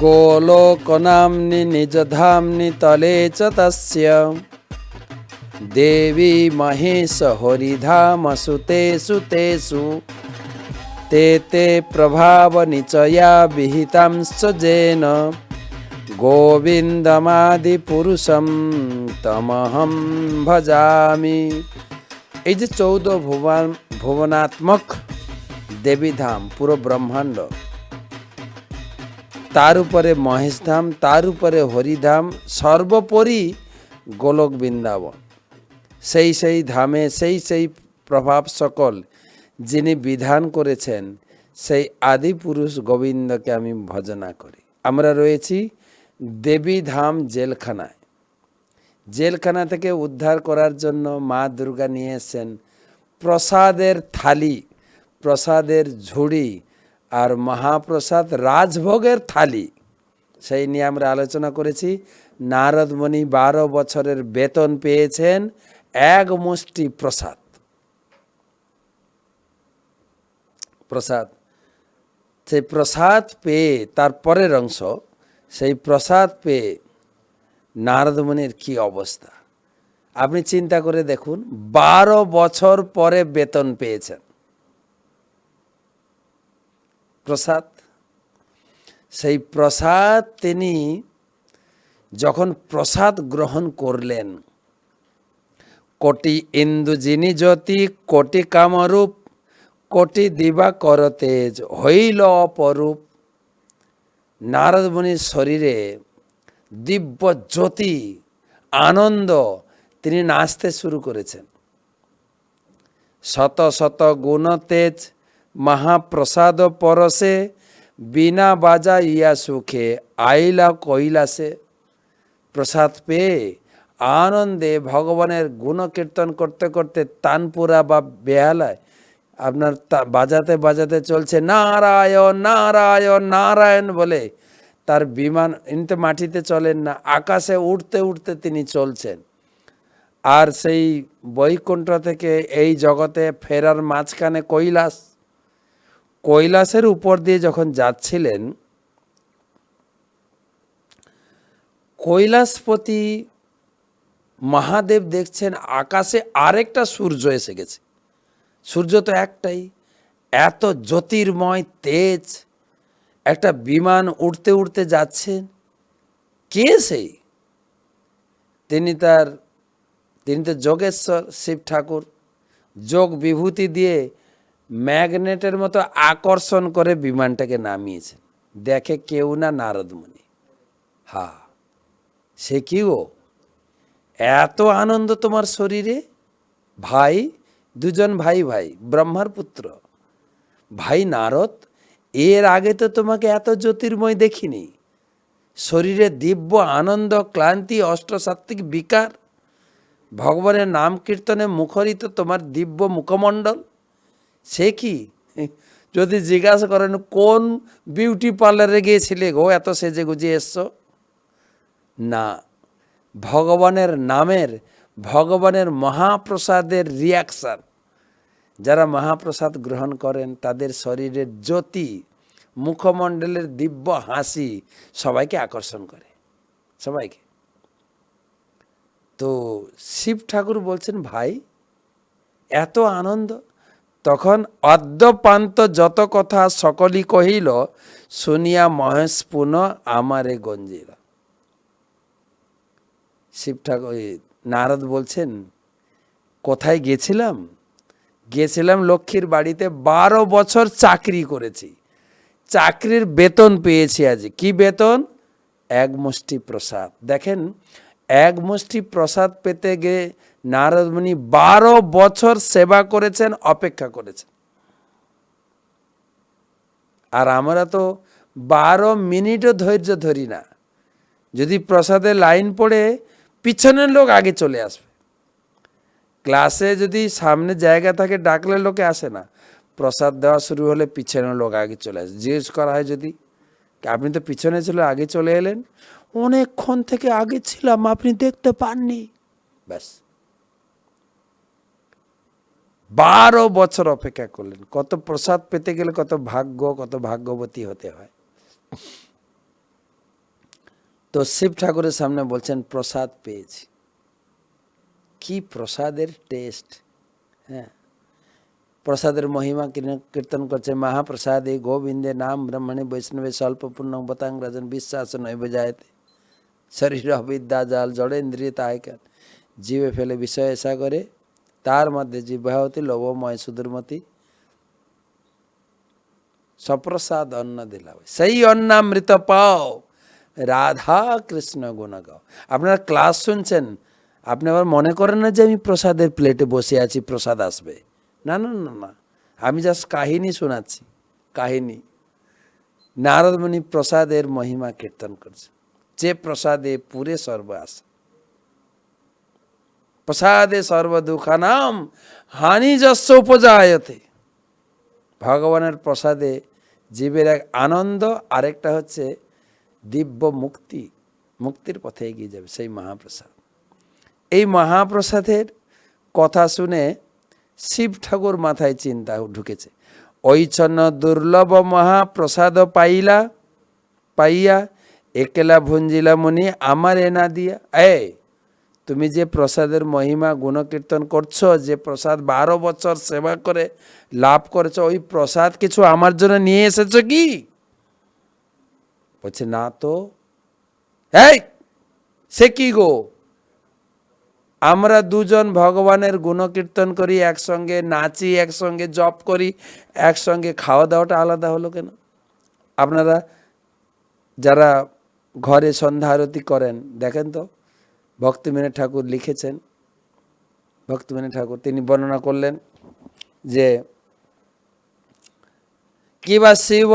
गोलोकनाम्नि निजधाम्नि तले च तस्य देवी महेश हरिधामसुतेषु तेषु ते ते प्रभावनिचया विहितांश्च जेन গোবিন্দমাদিপুরুষম তমহম ভজামি এই যে চৌদ ভুবন ভুবনাত্মক দেবীধাম পুরো ব্রহ্মাণ্ড তার উপরে মহেশধাম তার উপরে হরিধাম সর্বোপরি গোলক বৃন্দাবন। সেই সেই ধামে সেই সেই প্রভাব সকল যিনি বিধান করেছেন, সেই আদি পুরুষ গোবিন্দকে আমি ভজনা করি। আমরা রয়েছি দেবী ধাম জেলখানায়। জেলখানা থেকে উদ্ধার করার জন্য মা দুর্গা নিয়ে এসেছেন। প্রসাদের থালি, প্রসাদের ঝুড়ি আর মহাপ্রসাদ রাজভোগের থালি। সেই নিয়ে আমরা আলোচনা করেছি। নারদমণি বারো বছরের বেতন পেয়েছেন এক মুষ্টি প্রসাদ। প্রসাদ। সেই প্রসাদ পেয়ে তার পরের অংশ, সেই প্রসাদ পেয়ে নারদমণির কি অবস্থা? আপনি চিন্তা করে দেখুন, বারো বছর পরে বেতন পেয়েছেন। প্রসাদ। সেই প্রসাদ তিনি যখন প্রসাদ গ্রহণ করলেন, কোটি ইন্দুজিনী জ্যোতি, কোটি কামরূপ, কোটি দিবা করতেজ হইল অপরূপ। নারদমণির শরীরে দিব্য জ্যোতি, আনন্দ তিনি নাচতে শুরু করেছেন। শত শত গুণ তেজ মহাপ্রসাদ পরশে বিনা বাজা ইয়া সুখে, আইলা কৈলাসে প্রসাদ পেয়ে আনন্দে ভগবানের গুণ কীর্তন করতে করতে তানপুরা বা বেহালায় আপনার বাজাতে বাজাতে চলছে, নারায়ণ নারায়ণ নারায়ণ বলে তার বিমান ইনি তো মাটিতে চলেন না, আকাশে উঠতে উঠতে তিনি চলছেন। আর সেই বৈকুণ্ঠ থেকে এই জগতে ফেরার মাঝখানে কৈলাস কৈলাসের উপর দিয়ে যখন যাচ্ছিলেন, কৈলাসপতি মহাদেব দেখছেন আকাশে আরেকটা সূর্য এসে গেছে। সূর্য তো একটাই, এত জ্যোতির্ময় তেজ, একটা বিমান উড়তে উড়তে যাচ্ছেন। কে সেই? তিনি তার, তিনি তো যোগেশ্বর, শিব ঠাকুর। যোগ বিভূতি দিয়ে ম্যাগনেটের মতো আকর্ষণ করে বিমানটাকে নামিয়েছেন দেখে কেউ না নারদমণি হা, সে কি ও এত আনন্দ তোমার শরীরে? ভাই, দুজন ভাই ভাই, ব্রহ্মার পুত্র। ভাই নারদ, এর আগে তো তোমাকে এত জ্যোতির্ময় দেখিনি। শরীরে দিব্য আনন্দ, ক্লান্তি, অষ্টসাত্ত্বিক বিকার। ভগবানের নাম কীর্তনে মুখরিত তোমার দিব্য মুখমণ্ডল। সে কি? যদি জিজ্ঞাসা করেন, কোন বিউটি পার্লারে গিয়েছিলে গো? এত সেজে গুজে এসছো? না। ভগবানের নামের, ভগবানের মহাপ্রসাদের রিয়াকশান যারা মহাপ্রসাদ গ্রহণ করেন, তাদের শরীরের জ্যোতি, মুখমণ্ডলের দিব্য হাসি সবাইকে আকর্ষণ করে। সবাইকে। তো শিব ঠাকুর বলছেন, ভাই, এত আনন্দ? তখন অদ্যপান্ত যত কথা সকলই কহিল, শুনিয়া মহেশ পুন আমারে গঞ্জিরা শিব ঠাকুর নারদ বলছেন, কোথায় গেছিলাম? গেছিলাম লক্ষ্মীর বাড়িতে বারো বছর চাকরি করেছি। চাকরির বেতন পেয়েছি আজ। কি বেতন? এক মুষ্টি প্রসাদ। দেখেন এক মুষ্টি প্রসাদ পেতে গিয়ে নারদমণি বারো বছর সেবা করেছেন, অপেক্ষা করেছেন। আর আমরা তো বারো মিনিটও ধৈর্য ধরি না। যদি প্রসাদে লাইন পড়ে, পিছনের লোক আগে চলে আসবে। ক্লাসে যদি সামনে জায়গা থাকে, ডাকলে লোকে আসে না। প্রসাদ দেওয়া শুরু হলে পিছনের লোক আগে চলে আসে। জিজ্ঞেস করা হয় যদি, আপনি তো পিছনে ছিল, আগে চলে এলেন। অনেকক্ষণ থেকে আগে ছিলাম, আপনি দেখতে পাননি। ব্যাস। বারো বছর অপেক্ষা করলেন। কত প্রসাদ পেতে গেলে কত ভাগ্য, কত ভাগ্যবতী হতে হয়। তো শিব ঠাকুরের সামনে বলছেন, প্রসাদ পেয়েছি। কি প্রসাদের টেস্ট হ্যাঁ? প্রসাদের মহিমা কীর্তন- করছে, মহাপ্রসাদে গোবিন্দে নাম ব্রহ্মণে বৈষ্ণবে স্বল্প পূর্ণ বতাং রাজন বিশ্বাস নৈব যায়তে শরীর বিদ্যা জাল জড়েন্দ্রিয় তায়কার জীবে ফেলে বিষয় এসা করে, তার মধ্যে জিহ্বাহতি লোভময়, সুদূরমতি। সপ্রসাদ অন্ন দিলাম সেই অন্নামৃত পাও। রাধা কৃষ্ণ গুণ গাও। আপনারা ক্লাস শুনছেন? আপনি আবার মনে করেন না যে আমি প্রসাদের প্লেটে বসে আছি, প্রসাদ আসবে? না না না না। আমি জাস্ট কাহিনী শোনাচ্ছি। কাহিনী। নারদমণি প্রসাদের মহিমা কীর্তন করছে। যে প্রসাদে পুরে সর্ব প্রসাদে সর্বদুঃখানাম হানি যস্য উপজায়তে। ভগবানের প্রসাদে জীবের এক আনন্দ, আরেকটা হচ্ছে দিব্য মুক্তি, মুক্তির পথে এগিয়ে যাবে সেই মহাপ্রসাদ। এই মহাপ্রসাদের কথা শুনে শিব ঠাকুর মাথায় চিন্তা ঢুকেছে। ঐচ্ছন্ন দুর্লভ মহাপ্রসাদ পাইলা, পাইয়া একলা ভুঞ্জিলা মুনি আমার এনা দিয়া। এ তুমি যে প্রসাদের মহিমা গুণকীর্তন করছ, যে প্রসাদ বারো বছর সেবা করে লাভ করেছ, ওই প্রসাদ কিছু আমার জন্য নিয়ে এসেছ কি? বলছে, না তো। এই, সে কি গো? আমরা দুজন ভগবানের গুণকীর্তন করি, একসঙ্গে নাচি, একসঙ্গে জপ করি, একসঙ্গে খাওয়া দাওয়াটা আলাদা হলো কেন? আপনারা যারা ঘরে সন্ধ্যা আরতি করেন। দেখেন তো, ভক্তিমিনী ঠাকুর লিখেছেন। ভক্তিমিনী ঠাকুর, তিনি বর্ণনা করলেন যে, কিবা শিব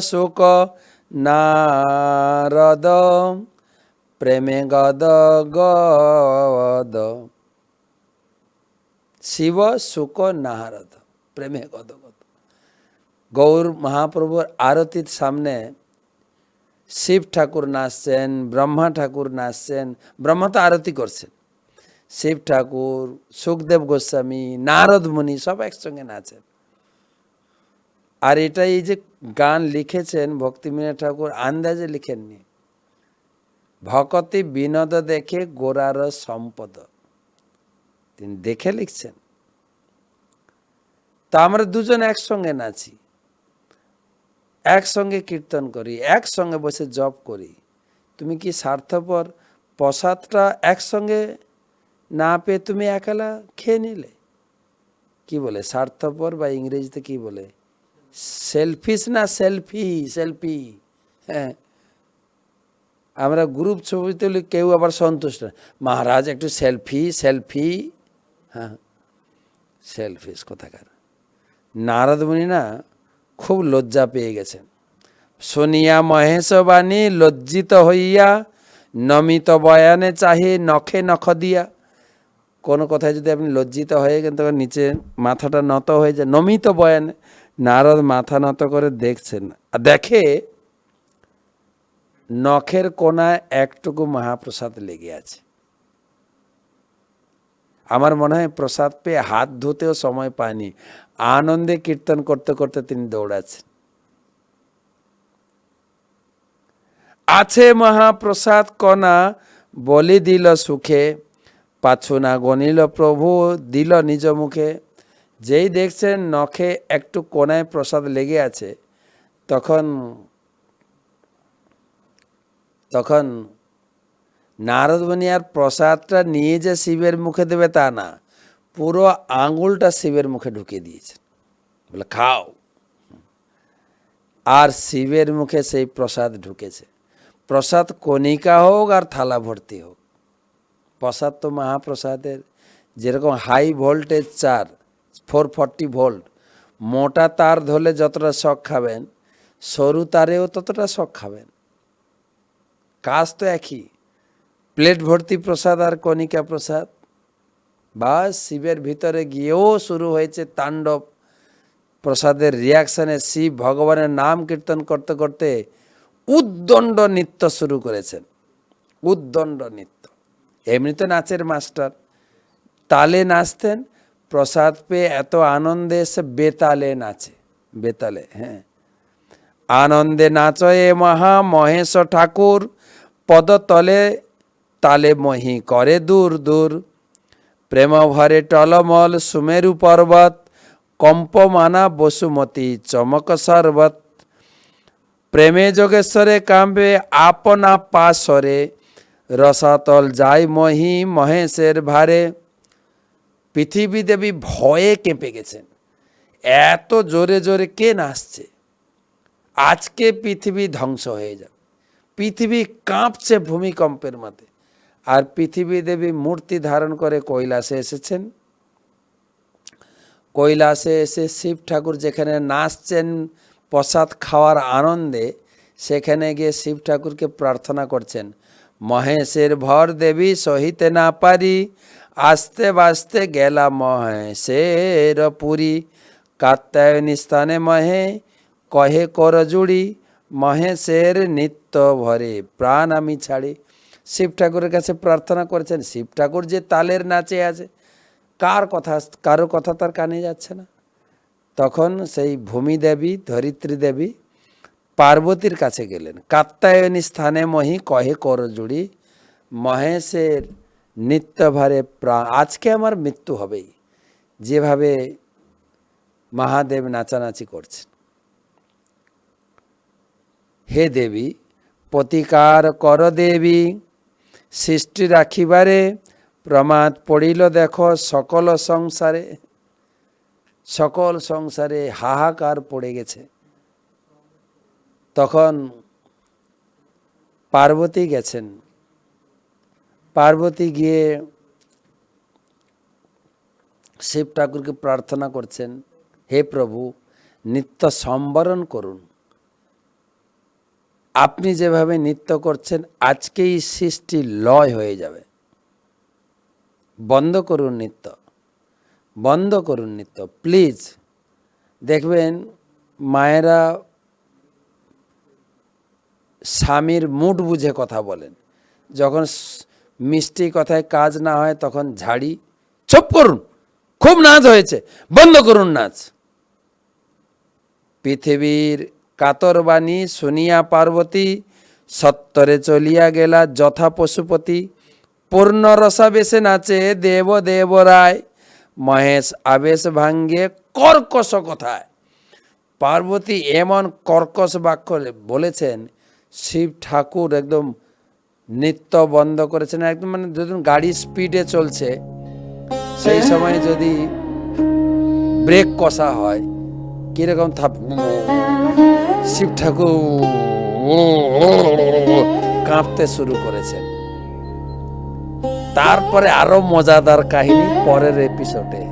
শুক নারদ, প্রেমে গদ গদ। শিব শুক নারদ, প্রেমে গদ গদ। গৌর মহাপ্রভুর আরতির সামনে শিব ঠাকুর নাচছেন, ব্রহ্মা ঠাকুর নাচছেন, ব্রহ্মা তো আরতি করছেন। শিব ঠাকুর, সুখদেব গোস্বামী, নারদ মুনি সব একসঙ্গে নাচেন। আর এটা এই যে গান লিখেছেন ভক্তিমিনা ঠাকুর, আন্দাজে লিখেননি। ভকতি বিনোদ দেখে গোরার সম্পদ। তিনি দেখে লিখছেন। তা আমরা দুজন একসঙ্গে নাচি। একসঙ্গে কীর্তন করি, একসঙ্গে বসে জপ করি। তুমি কি স্বার্থপর? প্রসাদটা একসঙ্গে না পেয়ে তুমি একালা খেয়ে নিলে? কি বলে? স্বার্থপর বা ইংরেজিতে কি বলে? সেলফিস না সেলফি? সেলফি। হ্যাঁ। আমরা গ্রুপ ছবি তুলি, কেউ আবার সন্তুষ্ট না। মহারাজ, একটু সেলফি সেলফি। হ্যাঁ। সেলফিস কোথাকার? নারদমণি না খুব লজ্জা পেয়ে গেছেন শুনিয়া মহেশ বাণী লজ্জিত হইয়া নমিত বয়ানে চাহে নখে নখ দিয়া। কোনো কথায় যদি আপনি লজ্জিত হয়ে গেন তখন নিচে মাথাটা নত হয়ে যায়। নমিত বয়ানে নারদ মাথা নত করে দেখছেন। আর দেখে নখের কোনায় একটুকু মহাপ্রসাদ লেগে আছে। আমার মনে হয় প্রসাদ পেয়ে হাত ধুতেও সময় পায়নি। আনন্দে কীর্তন করতে করতে তিনি দৌড়াচ্ছেন। আছে মহাপ্রসাদ কণা, বলি দিল সুখে পাছু না গনিল প্রভু, দিল নিজ মুখে। যেই দেখছেন নখে একটু কোনায় প্রসাদ লেগে আছে, তখন তখন নারদমণি আর প্রসাদটা নিয়ে যে শিবের মুখে দেবে তা না, পুরো আঙুলটা শিবের মুখে ঢুকিয়ে দিয়েছেন বলে, খাও। আর শিবের মুখে সেই প্রসাদ ঢুকেছে। প্রসাদ কণিকা হোক আর থালা ভর্তি হোক, প্রসাদ তো মহাপ্রসাদের। যেরকম হাই ভোল্টেজ চার, ফোর ফর্টি ভোল্ট, মোটা তার ধরলে যতটা শখ খাবেন, সরু তারেও ততটা শখ খাবেন। কাজ তো একই। প্লেট ভর্তি প্রসাদ আর কণিকা প্রসাদ। বা শিবের ভিতরে গিয়েও শুরু হয়েছে তাণ্ডব। প্রসাদের রিয়াকশানে শিব ভগবানের নাম কীর্তন করতে করতে উদ্দণ্ড নৃত্য শুরু করেছেন। উদ্দণ্ড নৃত্য। এমনি তো নাচের মাস্টার। তালে নাচতেন, প্রসাদ পেয়ে এত আনন্দে এসে বেতালে নাচে। বেতালে হ্যাঁ। আনন্দে নাচয়ে মহা মহেশ ঠাকুর, পদতলে তালে মহি করে দূর দূর। প্রেম ভরে টলমল সুমেরু পর্বত, কম্পমানা বসুমতী চমক সর্বত প্রেমে যোগেশ্বরে কাম্বে আপনা পাশরে, রসাতল যায় মহি মহেশের ভারে। পৃথিবী দেবী ভয়ে কেঁপে গেছেন, এত জোরে জোরে কে নাচছে? আজকে পৃথিবী ধ্বংস হয়ে যাবে, পৃথিবী কাঁপছে ভূমিকম্পের মধ্যে আর পৃথিবী দেবী মূর্তি ধারণ করে কৈলাসে এসেছেন। কৈলাসে এসে শিব ঠাকুর যেখানে নাচছেন, প্রসাদ খাওয়ার আনন্দে, সেখানে গিয়ে শিব ঠাকুরকে প্রার্থনা করছেন, মহেশের ভর দেবী সহিতে না পারি, আস্তে বাস্তে গেলা মহেশের পুরী। কাত্যায়নী স্থানে মহে, কহে কর জুড়ি মহেশের নিত্য ভরে প্রাণ আমি ছাড়ি। শিব ঠাকুরের কাছে প্রার্থনা করেছেন, শিব ঠাকুর যে তালের নাচে আছে, কার কথা, কারও কথা তার কানে যাচ্ছে না। তখন সেই ভূমি দেবী, ধরিত্রী দেবী পার্বতীর কাছে গেলেন। কাত্তায়নী স্থানে মহি কহে কর জুড়ি, মহেশের নিত্যভারে প্রাণ আজকে আমার মৃত্যু হবেই। যেভাবে মহাদেব নাচানাচি করছেন। হে দেবী, প্রতিকার কর দেবী সৃষ্টি রাখিবারে প্রমাদ পড়িল দেখো সকল সংসারে সকল সংসারে হাহাকার পড়ে গেছে। তখন পার্বতী গেছেন। পার্বতী গিয়ে শিব ঠাকুরকে প্রার্থনা করছেন হে প্রভু নিত্য সম্বরণ করুন। আপনি যেভাবে নৃত্য করছেন, আজকেই সৃষ্টি লয় হয়ে যাবে। বন্ধ করুন নৃত্য। বন্ধ করুন নৃত্য প্লিজ দেখবেন, মায়েরা স্বামীর মুড বুঝে কথা বলেন। যখন মিষ্টি কথায় কাজ না হয়, তখন ঝাড়ি, চুপ করুন। খুব নাচ হয়েছে, বন্ধ করুন নাচ। পৃথিবীর কাতরবাণী শুনিয়া পার্বতী, সত্তরে চলিয়া গেলা যথা পশুপতি। পূর্ণ রসাবেশে নাচে দেব দেব রায় মহেশ আবেশ ভাঙ্গে কর্কশ কথায়। পার্বতী এমন কর্কশ বাক্য বলেছেন, শিব ঠাকুর একদম নৃত্য বন্ধ করেছেন, একদম মানে ধরুন গাড়ি স্পিডে চলছে, সেই সময় যদি ব্রেক কষা হয়, কীরকম থাপ শিব ঠাকুর কাঁপতে শুরু করেছেন। তারপরে আরও মজাদার কাহিনী পরের এপিসোডে